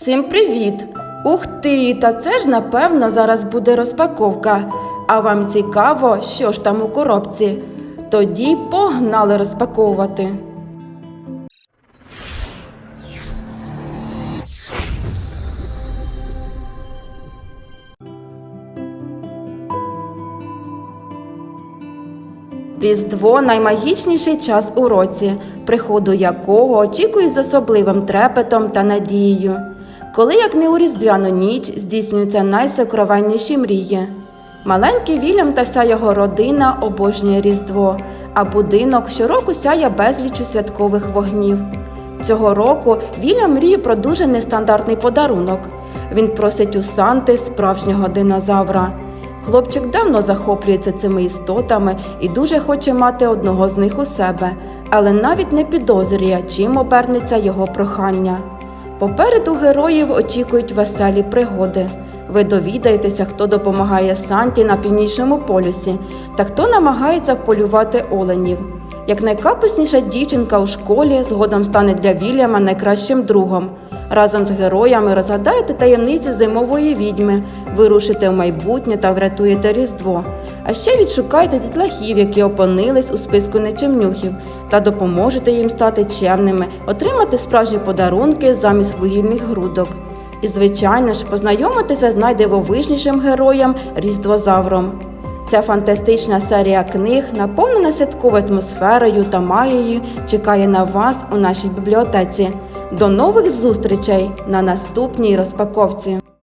Всім привіт! Ух ти! Та це ж напевно зараз буде розпаковка. А вам цікаво, що ж там у коробці? Тоді погнали розпаковувати. Різдво наймагічніший час у році, приходу якого очікують з особливим трепетом та надією. Коли, як не у різдвяну ніч, здійснюються найсокровенніші мрії. Маленький Вільям та вся його родина обожнює Різдво, а будинок щороку сяє безлічу святкових вогнів. Цього року Вільям мріє про дуже нестандартний подарунок. Він просить у Санти справжнього динозавра. Хлопчик давно захоплюється цими істотами і дуже хоче мати одного з них у себе, але навіть не підозрює, чим обернеться його прохання. Попереду героїв очікують веселі пригоди. Ви довідаєтеся, хто допомагає Санті на північному полюсі та хто намагається полювати оленів. Як найкапусніша дівчинка у школі згодом стане для Вільяма найкращим другом. Разом з героями розгадаєте таємниці зимової відьми, вирушите в майбутнє та врятуєте Різдво. А ще відшукайте дітлахів, які опинились у списку нечемнюхів, та допоможете їм стати чемними, отримати справжні подарунки замість вугільних грудок. І, звичайно ж, познайомитися з найдивовижнішим героєм Різдвозавром. Ця фантастична серія книг, наповнена святковою атмосферою та магією, чекає на вас у нашій бібліотеці. До нових зустрічей на наступній розпаковці!